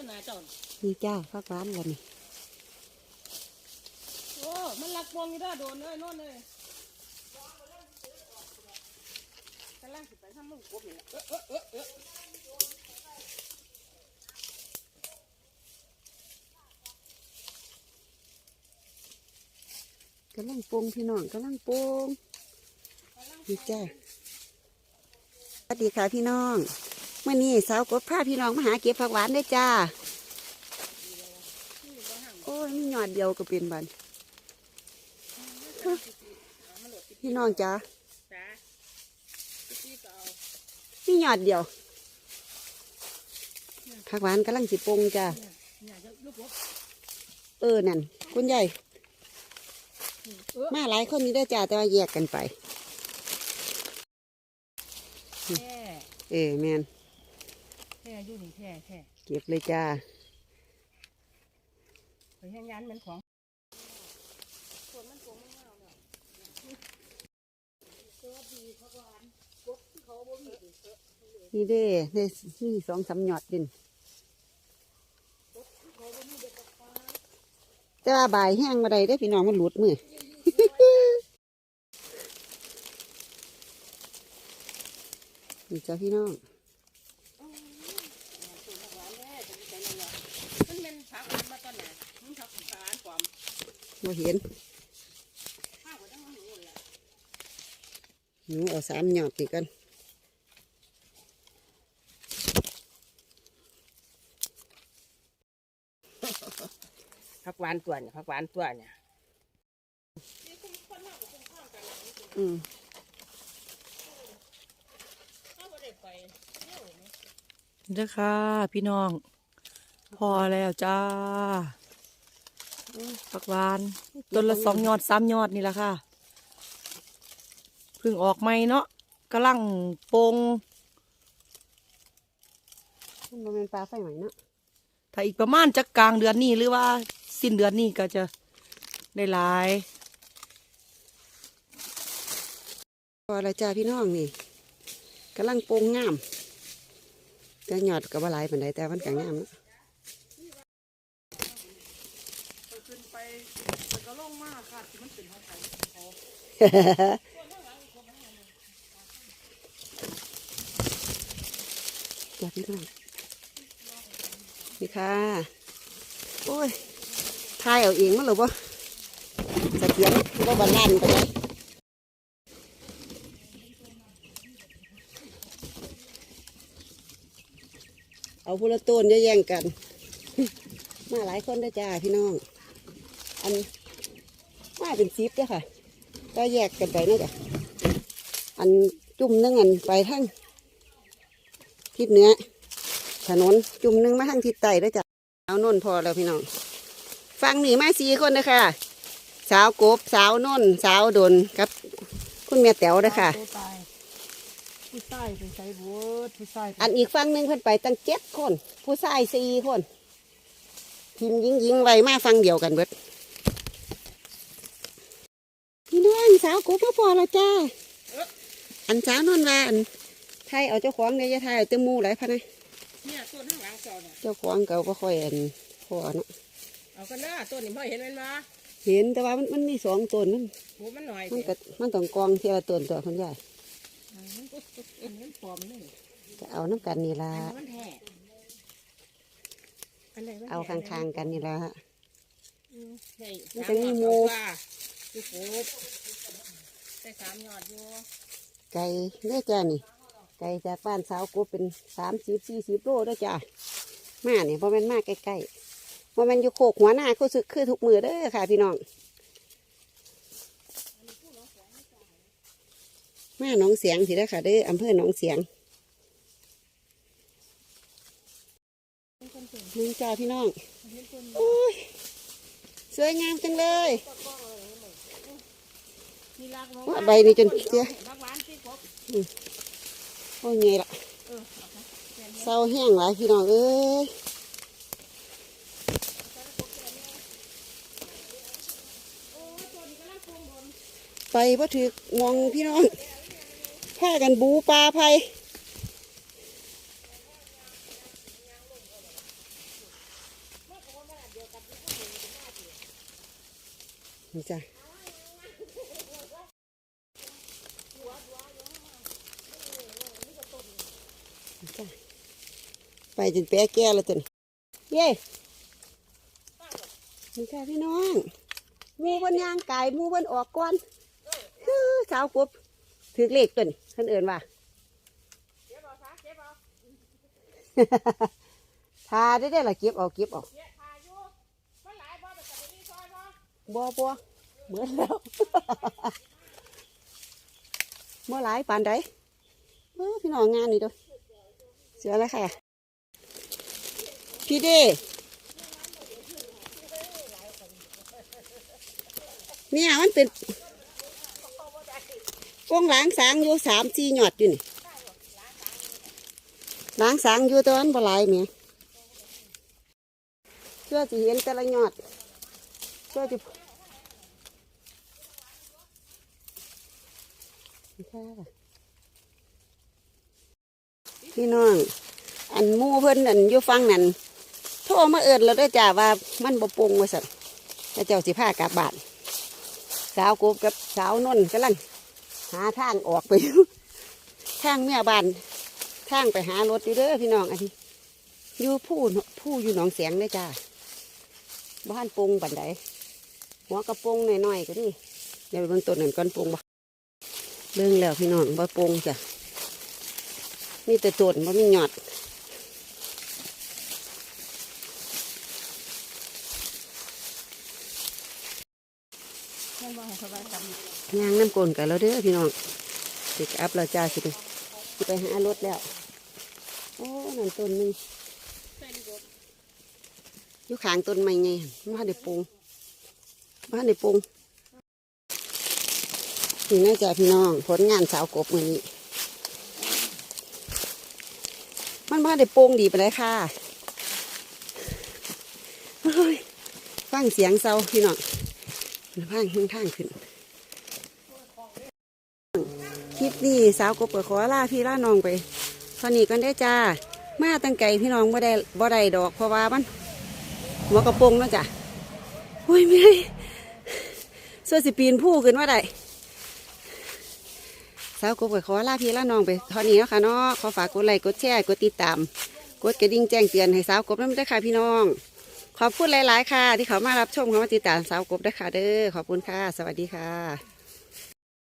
ต้นนาเจ้านี่จ้าพักร้านกันนี่โอ้มันลักพวงอยู่ด้าโดนเลยโน่นเลยกำลังสิไปทำมึงกบนี่แหละเออเออเออเออกำลังปรุงพี่น้องกำลังปรุงนี่จ้าสวัสดีค่ะพี่น้อง เมื่อนี้สาวกดพาพี่น้องมาหาเก็บผักหวานได้อจ้า โอ้ยมีหยอดเดียวก็เป็นบันพี่น้องจ้าจ้าพี่ก็เอามีหยอดเดียวผักหวานกำลังสิปรุงจ้าเนี่ยจะลูกกบเออนั่นคุณใหญ่เออมาหลายคนนี้ได้อจ้าแต่ว่าแยกกันไปแค่เออแมนแค่อยู่นี่แค่แค่เก็บเลยจ้าไปแค่ยันมันของคนมันโกงมันเงาเนี่ยตัวดีพักหวานกบที่เขาบ่มีดิเออนี่เด้ได้นี่สองสามหยอดดินแต่ว่าบ่ายแห้งมาได้ได้อพี่น้องมันหลุดมือนี่จ้าพี่น้อง มันเป็นผักหวานมาตอนไหนมันผักหวานความ มาเห็นข้าวก็ต้องมาหูเลยหนูเอาสามหยอดนี่กันผักหวานตัวเนี่ยผักหวานตัวเนี่ยอืมเด้อค่ะ พี่น้อง พอแล้วจ้า ผักหวาน ต้นละสองยอดสามยอดนี่แหละค่ะเพึ่งออกใหม่เนาะกำลังโปงมันบ่แเป็นปลาไฟไหมเนาะถ้าอีกประมาณจะกลางเดือนนี้หรือว่าสิ้นเดือนนี้ก็จะได้หลายพอแล้วจ้าพี่น้องนี่กำลังโปรงงาม แต่หยอดกับว่าหลายปานใดแต่มันก็งามเนาะ ขึ้นไปก็ลงมากค่ะที่มันเป็นของไทยเขาจ้าพี่น้องนี่ค่ะ โอ้ยทายเอาเองมั้งหรือบ่สะเทียนบ่บาลานไปเลยเอาพุละต้นอย่าแย่งกัน มาหลายคนได้จ้าพี่น้อง อันมาเป็นซิปเด้อค่ะ ก็แยกกันไปนะจ้ะอันจุ่มหนึงอันไปทั้งทิศเหนือถนนจุ่มหนึงมาทั้งทิศใต้เด้อจ้ะเอานนพอแล้วพี่น้องฟังหนีมาสี่คนเลยค่ะ สาวกบสาวนนสาวดนกับ คุณแม่แต๋วเด้อค่ะตัวตายผู้ชายเป็นไซบูดผู้ชายอันอีกฝั่งหนึ่งเพิ่นไปตั้งเจ็ดคน ผู้ชายสี่คนพิมพ์ยิงยิงไว้มาฟังเดียวกันเบิดพี่น้อง สาวกูพ่อพอแล้วจ้า อันสาวนนว่าอันไทยเอาเจ้าของเนี่ยจะไทยเอาเต้ามูหลายพันนะเนี่ยต้นข้างหลังเจ้าเนี่ยเจ้าของเก่าก็ค่อยอันพอเนาะเอากันนะต้นนี้พ่อเห็นมันมาเห็นแต่ว่ามันมันมีสองต้นมันโหมันหน่อยมันก็มันต้องกองเทีละต้นตัวคนใหญ่มันปลอมนี่จะเอาน้ำกันนี่ละอันนี้มันแท้อันไหนมันแท้เอาข้างๆกันนี่ละฮะอืมใช่มันจะมีหมู ได้สามยอดอยู่ไก่เด้อจ้านี่ ไก่จากบ้านสาวกูเป็นสามสิบสี่สิบโลเด้อจ้ามาเนี่ยพอมันมาใกล้ๆพอมันอยู่โคกหัวหน้าคือสึกคือทุกมือเด้อค่ะพี่น้องมาหนองเสียงสิเด้ค่ะเด้ออำเภอหนองเสียงมึงจ้าพี่น้องโอ้ยสวยงามจังเลย ว่าใบนี่จนเสียโอ้ยไงล่ะเศร้าแห้งหลายพี่น้องเอ้ยไปพ่าถือมองพี่น้องพากันบูปลาไพ่นี่จ้ะ จ้ะไปจนแปะแก้แล้วจนเย้นี่จ้ะพี่น้องมูบนยางไก่มูบนออกก่อนสาวกบถือเลขตัวนี้ท่านเอื่นว่าเก็บเอาซะเก็บเอาทาได้ได้ละเก็บเอเก็บเอาเก็บออยบ่บัวบัวเหมือนแล้วเมื่อหลายปานใดเออพี่น้องงานนี่ด้วย เสืออะไรค่ะ พี่เด้เนี่ยมันเป็นกงล้างสางอยู่สามสี่หยอดอยู่นี่ล้างสางอยู่ตอนบลายเมียเพื่อจะเห็นแต่ละหยอดเพื่อจะ พี่น้อง อันมู่เพิ่นอันอยู่ฟังนั่นโทรมาเอิญแล้วด้วยจ้าว่ามันบ่ปรุงว่าสั่นแล้วเจ้าสิพากลับบานสาวกบกับสาวนนท์กำลังหาทางออกไปอยู่ทางเมียบานทางไปหารถอยู่เด้อพี่น้องอันนี้อยู่ผู้ผู้อยู่หนองแสงเด้จ้าบ้านปรุงบันไดหัวกระปรงหน่อยๆก็นี่เดี๋ยวเบิ่งต้นนั่นก่อนปรุงบ่เรื่องแล้วพี่น้องบ่ปรุงจ้ะ มีแต่ต้นบ่มีหยอดยางน้ำกลนกันแล้วเด้อพี่น้องติดอัพแล้วจ้าสิไปสิไปหารถแล้ว โอ้นั่นต้นนึงอยู่ขางต้นไม้ไงมาได้ปรุงมาได้ปงนี่น่าจะพี่น้องผลงานสาวกบมือนี้ มันมาได้โป่งดีไปเลยค่ะฟังเสียงเศร้าพี่น้องฟังข้างทางขึ้น คลิปนี้สาวกบก็ขอลาพี่ลาน้องไปเท่านี้กันได้จ้า มาตั้งไก่พี่น้องบ่ได้บ่ได้ดอกเพราะว่ามันหัวกระโปรงเนาะจ้ะโอ้ยไม่เสื้อสิปีนผู้ขึ้นว่าได้ สาวกบก็ขอลาพี่ลาน้องไปเท่านี้แล้วค่ะเนาะขอฝากกดไลค์กดแชร์กดติดตาม กดกระดิ่งแจ้งเตือนให้สาวกบนั่นด้วยค่ะพี่น้อง ขอบคุณหลาย ๆ ค่ะ ที่เขามารับชมเขามาติดตามสาวกบด้วยค่ะเด้อขอบคุณค่ะ สวัสดีค่ะ